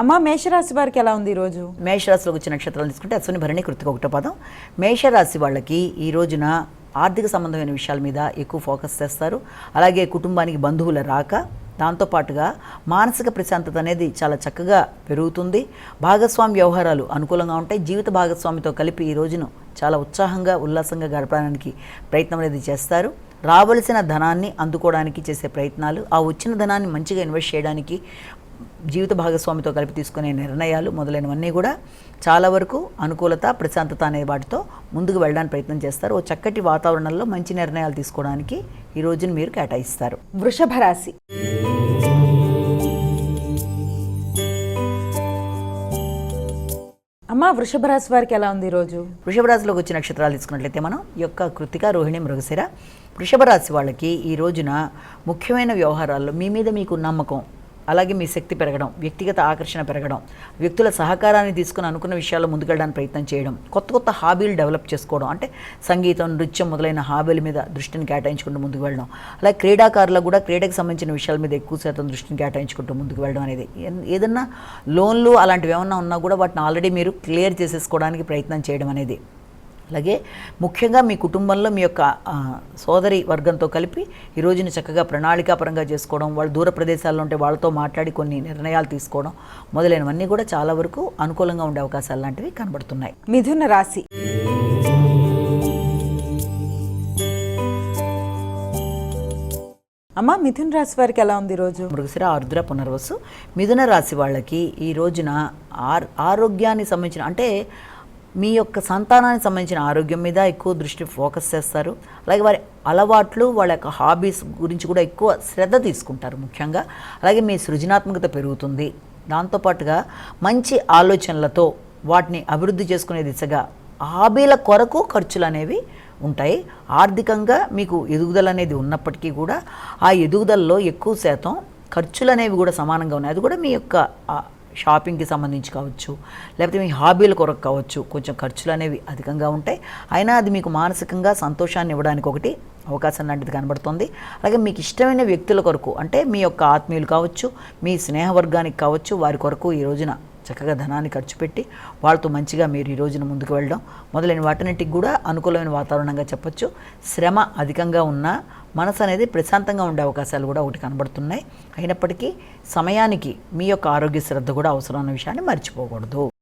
అమ్మ మేషరాశి వారికి ఎలా ఉంది ఈరోజు? మేషరాశిలోకి వచ్చిన నక్షత్రాలు తీసుకుంటే అశ్విని భరణి కృతిక ఒకటో పదం. మేషరాశి వాళ్ళకి ఈ రోజున ఆర్థిక సంబంధమైన విషయాల మీద ఎక్కువ ఫోకస్ చేస్తారు. అలాగే కుటుంబానికి బంధువుల రాక దాంతోపాటుగా మానసిక ప్రశాంతత అనేది చాలా చక్కగా పెరుగుతుంది. భాగస్వామి వ్యవహారాలు అనుకూలంగా ఉంటాయి. జీవిత భాగస్వామితో కలిపి ఈ రోజును చాలా ఉత్సాహంగా ఉల్లాసంగా గడపడానికి ప్రయత్నం అనేది చేస్తారు. రావలసిన ధనాన్ని అందుకోవడానికి చేసే ప్రయత్నాలు ఆ వచ్చిన ధనాన్ని మంచిగా ఇన్వెస్ట్ చేయడానికి జీవిత భాగస్వామితో కలిపి తీసుకునే నిర్ణయాలు మొదలైనవన్నీ కూడా చాలా వరకు అనుకూలత ప్రశాంతత అనే వాటితో ముందుకు వెళ్ళడానికి ప్రయత్నం చేస్తారు. ఓ చక్కటి వాతావరణంలో మంచి నిర్ణయాలు తీసుకోవడానికి ఈ రోజును మీరు కేటాయిస్తారు. వృషభ రాశి. అమ్మ వృషభ రాశి వారికి ఎలా ఉంది ఈరోజు వృషభ రాశిలోకి వచ్చిన నక్షత్రాలు తీసుకున్నట్లయితే మనం యొక్క కృతిక రోహిణి మృగశిర వృషభ రాశి వాళ్ళకి ఈ రోజున ముఖ్యమైన వ్యవహారాల్లో మీ మీద మీకు నమ్మకం అలాగే మీ శక్తి పెరగడం వ్యక్తిగత ఆకర్షణ పెరగడం వ్యక్తుల సహకారాన్ని తీసుకుని అనుకున్న విషయాల్లో ముందుకెళ్ళడానికి ప్రయత్నం చేయడం కొత్త కొత్త హాబీలు డెవలప్ చేసుకోవడం అంటే సంగీతం నృత్యం మొదలైన హాబీల మీద దృష్టిని కేటాయించుకుంటూ ముందుకు వెళ్ళడం. అలాగే క్రీడాకారులకు కూడా క్రీడకు సంబంధించిన విషయాల మీద ఎక్కువ శాతం దృష్టిని కేటాయించుకుంటూ ముందుకు వెళ్ళడం అనేది. ఏదన్నా లోన్లు అలాంటివి ఏమన్నా ఉన్నా కూడా వాటిని ఆల్రెడీ మీరు క్లియర్ చేసేసుకోవడానికి ప్రయత్నం చేయడం అనేది. అలాగే ముఖ్యంగా మీ కుటుంబంలో మీ యొక్క సోదరి వర్గంతో కలిపి ఈ రోజుని చక్కగా ప్రణాళికాపరంగా చేసుకోవడం వాళ్ళు దూర ప్రదేశాల్లో ఉంటే వాళ్ళతో మాట్లాడి కొన్ని నిర్ణయాలు తీసుకోవడం మొదలైనవన్నీ కూడా చాలా వరకు అనుకూలంగా ఉండే అవకాశాలు లాంటివి కనబడుతున్నాయి. మిథున రాశి. అమ్మ మిథున రాశి వారికి ఎలా ఉంది ఈరోజు మృగశిర ఆరుద్ర పునర్వసు. మిథున రాశి వాళ్ళకి ఈ రోజున ఆర్ ఆరోగ్యానికి సంబంధించిన అంటే మీ యొక్క సంతానానికి సంబంధించిన ఆరోగ్యం మీద ఎక్కువ దృష్టి ఫోకస్ చేస్తారు. అలాగే వారి అలవాట్లు వాళ్ళ యొక్క హాబీస్ గురించి కూడా ఎక్కువ శ్రద్ధ తీసుకుంటారు ముఖ్యంగా. అలాగే మీ సృజనాత్మకత పెరుగుతుంది. దాంతోపాటుగా మంచి ఆలోచనలతో వాటిని అభివృద్ధి చేసుకునే దిశగా హాబీల కొరకు ఖర్చులు అనేవి ఉంటాయి. ఆర్థికంగా మీకు ఎదుగుదల అనేది ఉన్నప్పటికీ కూడా ఆ ఎదుగుదలలో ఎక్కువ శాతం ఖర్చులు అనేవి కూడా సమానంగా ఉన్నాయి. అది కూడా మీ యొక్క షాపింగ్కి సంబంధించి కావచ్చు లేకపోతే మీ హాబీల కొరకు కావచ్చు కొంచెం ఖర్చులు అనేవి అధికంగా ఉంటాయి. అయినా అది మీకు మానసికంగా సంతోషాన్ని ఇవ్వడానికి ఒకటి అవకాశం లాంటిది కనబడుతుంది. అలాగే మీకు ఇష్టమైన వ్యక్తుల కొరకు అంటే మీ యొక్క ఆత్మీయులు కావచ్చు మీ స్నేహవర్గానికి కావచ్చు వారి కొరకు ఈ రోజున చక్కగా ధనాన్ని ఖర్చు పెట్టి వాళ్ళతో మంచిగా మీరు ఈ రోజున ముందుకు వెళ్ళడం మొదలైన వాటన్నిటికి కూడా అనుకూలమైన వాతావరణంగా చెప్పొచ్చు. శ్రమ అధికంగా ఉన్నా మనసు అనేది ప్రశాంతంగా ఉండే అవకాశాలు కూడా ఒకటి కనబడుతున్నాయి. అయినప్పటికీ సమయానికి మీ యొక్క ఆరోగ్య శ్రద్ధ కూడా అవసరం అన్న విషయాన్ని మర్చిపోకూడదు.